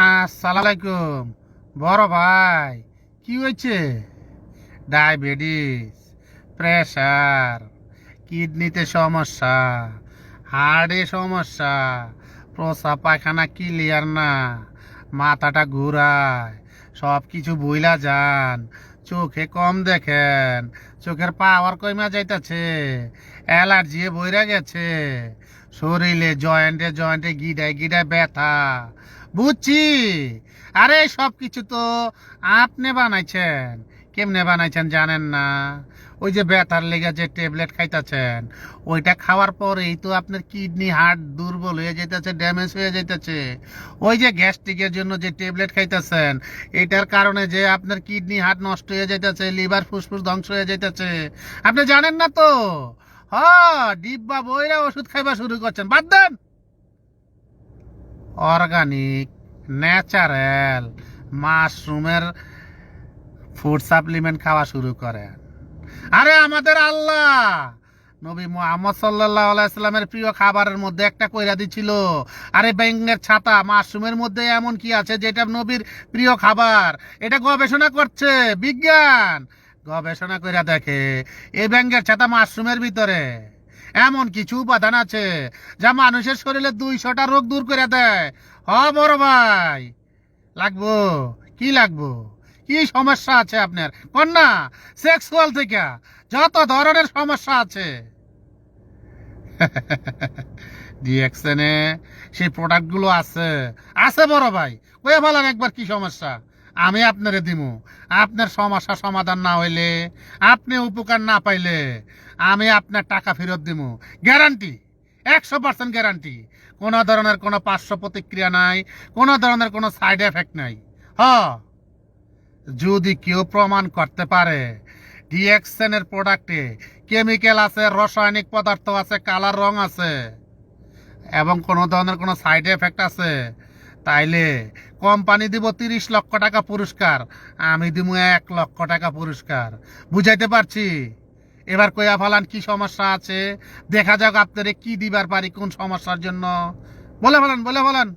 আলাইকুম বড় ভাই, কি হয়েছে? ডায়াবেটিস, প্রেশার, কিডনিতে সমস্যা, হার্টে সমস্যা প্রসাব পায়খানা ক্লিয়ার না, মাথাটা ঘুরায় সব কিছু বইলা যান, চোখে কম দেখেন, চোখের পাওয়ার কমে যাইতাছে অ্যালার্জি বইরা গেছে, শরীরে জয়েন্টে জয়েন্টে গিডায় গিডায় ব্যথা বুঝছি। আরে সব কিছু তো আপনি বানাইছেন। কেমনে বানাইছেন জানেন না। ওই যে ব্যথার লেগে যে ট্যাবলেট খাইতেছেন, ওইটা খাওয়ার পরেই তো আপনার কিডনি, হার্ট দুর্বল হয়ে যাইতেছে, ড্যামেজ হয়ে যাইতেছে। ওই যে গ্যাস্ট্রিকের জন্য যে ট্যাবলেট খাইতেছেন, এটার কারণে যে আপনার কিডনি, হার্ট নষ্ট হয়ে যাইতেছে, লিভার ফুসফুস ধ্বংস হয়ে যাইতেছে। আপনি জানেন না তো? হ, ডিব্বা বইরা ওষুধ খাইবা শুরু করছেন। বাদ দেন! অর্গানিক, ন্যাচারাল মাশরুমের ফুড সাপ্লিমেন্ট খাওয়া শুরু করেন। আরে আমাদের আল্লাহ! নবী মোহাম্মদ সাল্লাহ আলাইস্লামের প্রিয় খাবারের মধ্যে একটা কইরা দিছিল। আরে ব্যাঙ্গের ছাতা, মাশরুমের মধ্যে এমন কি আছে যেটা নবীর প্রিয় খাবার? এটা গবেষণা করছে, বিজ্ঞান। গবেষণা কইরা দেখে, এই ব্যাঙ্গের ছাতা মাশরুমের ভিতরে। এমন কিছু উপাদান আছে যা মানুষের শরীরে দুইশোটা রোগ দূর করে দেয়। হ, বড় ভাই। লাগবো? কি লাগবো? কি সমস্যা আছে আপনার? কন্যা সেক্সুয়াল থেকে যত ধরনের সমস্যা আছে। ডিএক্সএনে সেই প্রোডাক্টগুলো আছে। আছে বড় ভাই। কয়ে বলেন একবার কি সমস্যা? আমি আপনারে দিমু। আপনার সমস্যা সমাধান না হইলে, আপনি উপকার না পাইলে আমি আপনার টাকা ফেরত দিমু। গ্যারান্টি, একশো পার্সেন্ট গ্যারান্টি। কোনো ধরনের কোনো পার্শ্ব প্রতিক্রিয়া নাই, কোনো ধরনের কোনো সাইড এফেক্ট নাই। হ, যদি কেউ প্রমাণ করতে পারে ডিএক্সেনের প্রোডাক্টে কেমিক্যাল আছে, রাসায়নিক পদার্থ আছে, কালার রং আছে, এবং কোনো ধরনের কোনো সাইড এফেক্ট আছে তাইলে কোম্পানি দিব তিরিশ লক্ষ টাকা পুরস্কার, আমি দিব এক লক্ষ টাকা পুরস্কার। বুঝাইতে পারছি? এবার কইয়া ফালান, কি সমস্যা আছে? দেখা যাক আপনারে কি দিবার পারি কোন সমস্যার জন্য। বলে ফেলান বলে ফেলান।